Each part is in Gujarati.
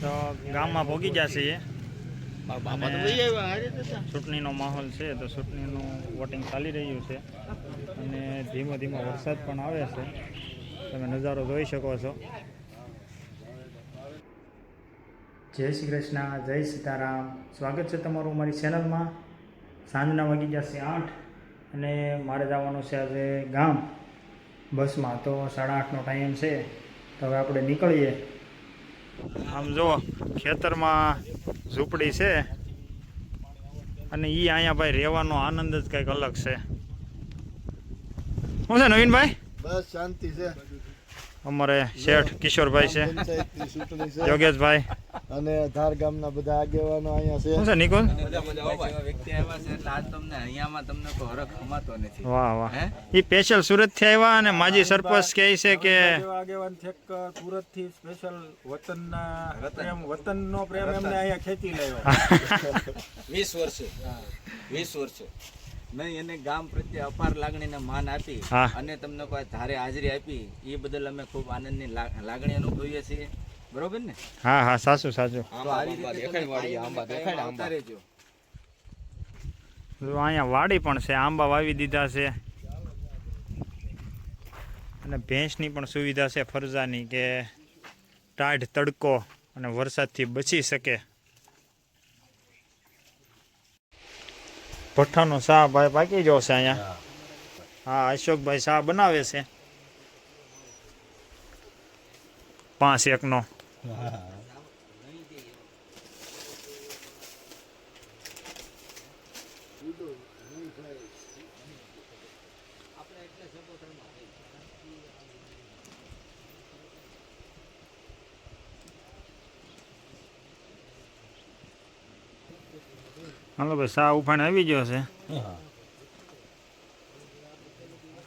તો ગામમાં ભોગી જશે એ. ચૂંટણીનો માહોલ છે તો ચૂંટણીનું વોટિંગ ચાલી રહ્યું છે. અને ધીમો ધીમો વરસાદ પણ આવે છે. તમે નજારો જોઈ શકો છો. જય શ્રી કૃષ્ણ જય સીતારામ. સ્વાગત છે તમારું મારી ચેનલમાં સાંજના વાગી જશે આઠ અને મારે જવાનું છે આજે ગામ. બસમાં તો સાડા આઠનો ટાઈમ છે. તો હવે આપણે નીકળીએ. આમ જો ખેતરમાં ઝૂંપડી છે અને એ અહીંયા ભાઈ રહેવાનો આનંદ જ કંઈક અલગ છે. શું છે નવીનભાઈ? બસ શાંતિ છે. અમારે શેઠ કિશોરભાઈ છે. યોગેશભાઈ. અને ધાર ગામના બધા આગેવાનો અહીંયા છે. શું વ્યક્તિ આવ્યા છે એટલે આજ તમને અહીંયામાં તમને કોઈ હરખ ખમાતો નથી. વાહ વાહ. હે? એ સ્પેશિયલ સુરતથી આવ્યા અને માજી સરપંચ કહે છે કે આગેવાન છેક સુરતથી સ્પેશિયલ વતનના પ્રેમ વતનનો પ્રેમ એમને અહીંયા ખેંચી લાવ્યો વીસ વર્ષે. વીસ વર્ષે. નહીં એને ગામ પ્રત્યે અપાર લાગણીને માન આપી અને તમને કોઈ ધારે હાજરી આપી એ બદલ અમે ખૂબ આનંદની લાગણી અનુભવીએ છીએ. બરોબર ને? હા હા સાચું સાચું. અહીંયા વાડી પણ છે આંબા વાવી દીધા છે. અને ભેંસની પણ સુવિધા છે ફરજાની કે ટાઢ તડકો અને વરસાદથી બચી શકે. ભઠ્ઠાનો શાહ ભાઈ પાકી ગયો છે અહીંયા. હા અશોકભાઈ શાહ બનાવે છે. પાંચ એકનો. હાલો ભાઈ સા ઉફાણ આવી ગયો છે.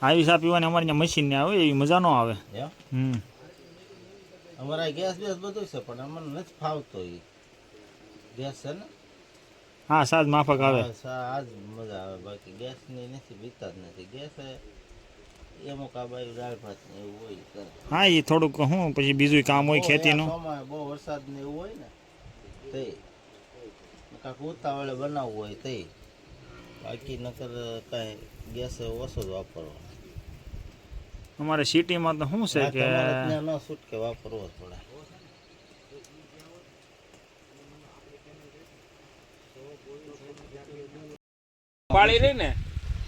આવી સા પીવાની અમારી મશીન ને આવે એવી મજા ન આવે. હમ. અમારા ગેસ બેસ બધું છે પણ અમને નથી ફાવતો એ ગેસ છે ને? હા સાજ માફક આવે. સાજ મજા આવે. બાકી ગેસની નથી બીતા જ નથી. ગેસ એમો કાબાઈ દાળ ભાત ને એવું હોય કરે. હા એ થોડુંક હું પછી બીજું કામ હોય ખેતી ખેતીનું. બહુ વરસાદ ને એવું હોય ને તે. કાંક ઉતાવળે બનાવવું હોય તે. બાકી નકર કાંઈ ગેસ ઓછો જ વાપરવો અમારે સિટીમાં તો શું છે કે વાપરવો પાળી રહી ને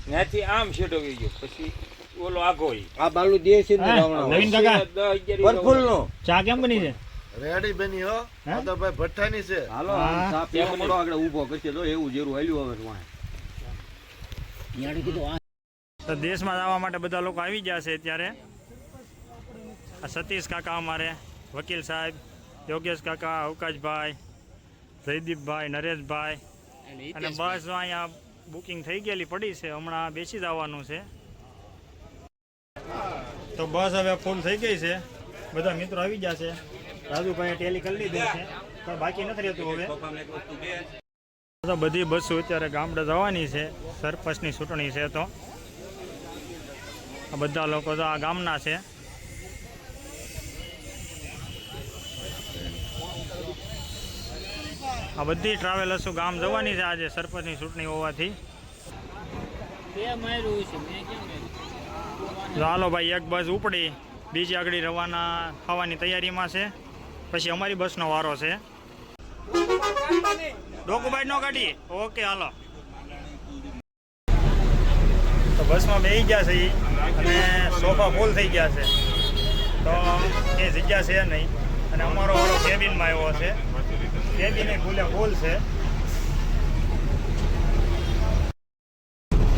ત્યાંથી આમ છેટો ગઈ ગયો. પછી ઓલો આગો આ આ દે છે ને નવીન કાકા. પરફુલ નો ચા કેમ બની છે? રેડી બની હો. તો ભાઈ ભઠ્ઠાની છે. હાલો. સાપ પીવા મોડો આગળ ઊભો કરશે તો એવું જેરું હાલ્યું હવે વાંહે. તો દેશમાં જવા માટે બધા લોકો આવી ગયા છે અત્યારે. આ સતીશ કાકા અમારે વકીલ સાહેબ યોગેશ કાકા અવકાશભાઈ જયદીપભાઈ નરેશભાઈ. અને બસ અહીંયા બુકિંગ થઈ ગયેલી પડી છે હમણાં બેસી જવાનું છે. તો બસ હવે ફૂલ થઈ ગઈ છે. બધા મિત્રો આવી ગયા છે. રાજુભાઈએ ટેલી કરી લીધી છે. પણ બાકી નથી રહેતું હવે. બધી બસો અત્યારે ગામડે જવાની છે. સરપંચની ચૂંટણી છે તો. આ બધા લોકો તો આ ગામના છે. આ બધી ટ્રાવેલર્સો ગામ જવાની છે આજે સરપંચની ચૂંટણી હોવાથી. હાલો ભાઈ એક બસ ઉપડી બીજી આગળ રવાના થવાની તૈયારીમાં છે. પછી અમારી બસનો વારો છે. ડોકુભાઈ નો ગાડી ઓકે હાલો. તો બસમાં બેસી ગયા છે અને સોફા ફૂલ થઈ ગયા છે. તો એ જગ્યા છે નહીં. અને અમારો વાળો કેબિનમાં આવ્યો છે કેબિન એ ફૂલે ફૂલ છે.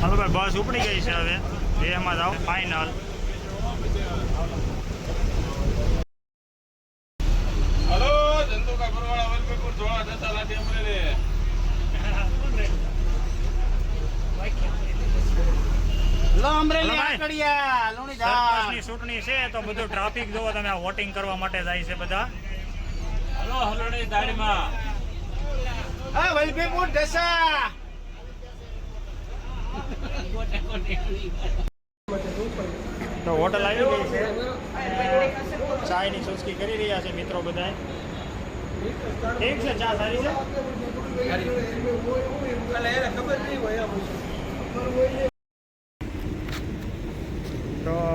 હાલો ભાઈ, બસ ઉપડી ગઈ છે હવે. એમાં જાઓ. ફાઇનલ ચૂંટણી છે તો બધું ટ્રાફિક જોવો તમે આ વોટિંગ કરવા માટે જાય છે બધા. હલો હલોડી દાડીમાં હા વલભીપુર ઢસા તો હોટલ આવી ગઈ છે. ચાયની સુસ્કી કરી રહ્યા છે મિત્રો બધા ઠીક છે? ચા સારી છે?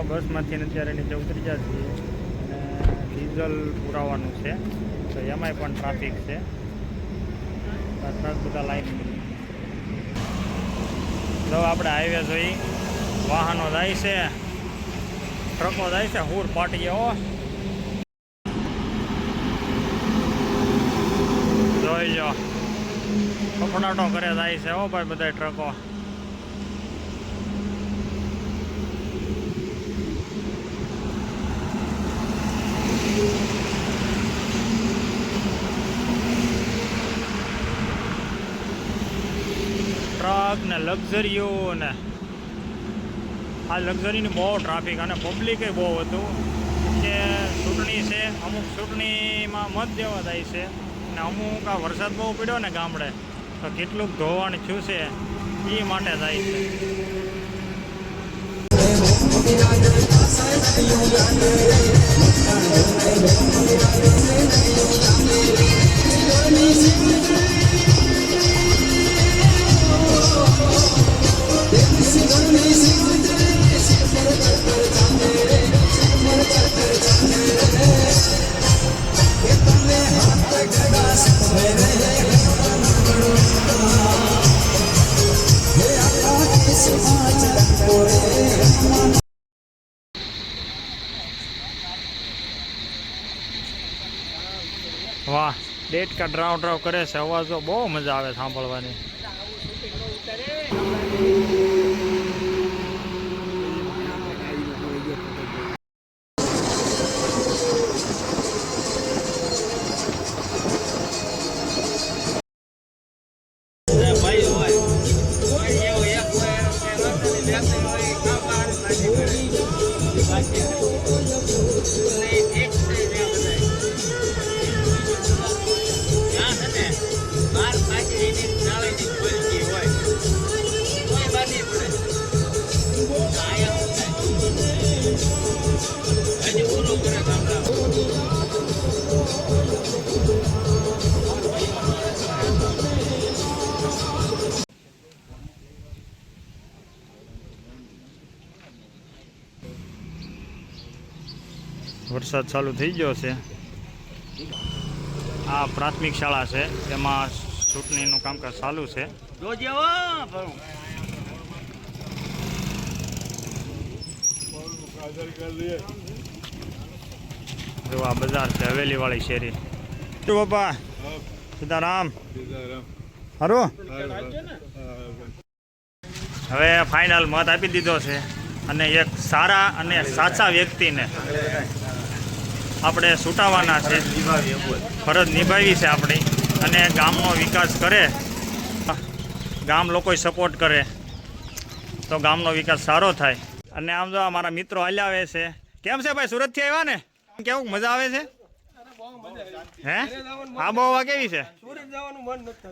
બસમાંથી અત્યારે નીચે ઉતરી ગયા છીએ અને ડીઝલ પુરાવાનું છે. તો એમાંય પણ ટ્રાફિક છે. ટ્રક બધા લાઈન જો આપણે હાઈવે જોઈ. વાહનો જાય છે. ટ્રકો જાય છે. હુર પાટી હો જોઈ જો ફફડાટો કરે જાય છે હો ભાઈ બધા ટ્રકો. ટ્રક ને લક્ઝરીઓ આ લક્ઝરીની બહુ ટ્રાફિક અને પબ્લિકે બહુ હતું કે ચૂંટણી છે, અમુક ચૂંટણીમાં મત દેવા થાય છે ને અમુક આ વરસાદ બહુ પડ્યો ને ગામડે, તો કેટલુંક ધોવાણ થયું છે, એ માટે થાય છે. વાહ ડેટકા ડ્રાવ ડ્રાવ કરે છે અવાજો બહુ મજા આવે સાંભળવાની. વરસાદ ચાલુ થઈ ગયો છે. આ પ્રાથમિક શાળા છે તેમાં ચૂંટણીનું કામકાજ ચાલુ છે. જો આ બજાર છે હવેલી વાળી શેરી. શું બાપા? સીતારામ. હારું? હવે ફાઇનલ મત આપી દીધો છે અને એક સારા અને સાચા વ્યક્તિને આપણે છૂટાવાના છે. ફરજ નિભાવી છે આપણી અને ગામનો વિકાસ કરે. ગામ લોકોએ સપોર્ટ કરે. તો ગામનો વિકાસ સારો થાય. અને આમ જો અમારા મિત્રો હાલ્યા આવે છે. કેમ છે ભાઈ સુરતથી આવ્યા ને? કેવું મજા આવે છે? હે? આબોહવા કેવી છે?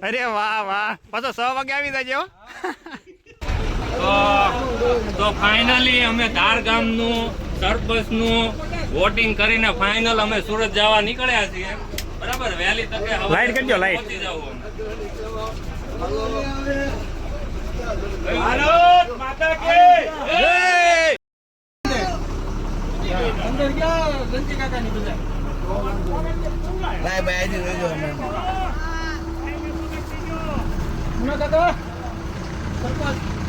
અરે વાહ વાહ. પાછો છ વાગે આવી જાય તો તો ફાઇનલી અમે ધાર ગામનું સરપંચનું વોટિંગ કરીને ફાઇનલ અમે સુરત જવા નીકળ્યા છીએ. બરાબર? વહેલી તકે લાઈટ કરજો, લાઈટ. ભારત માતા કી જય! લાય ભાઈ આજે જોજો અમે કાકા સરપંચ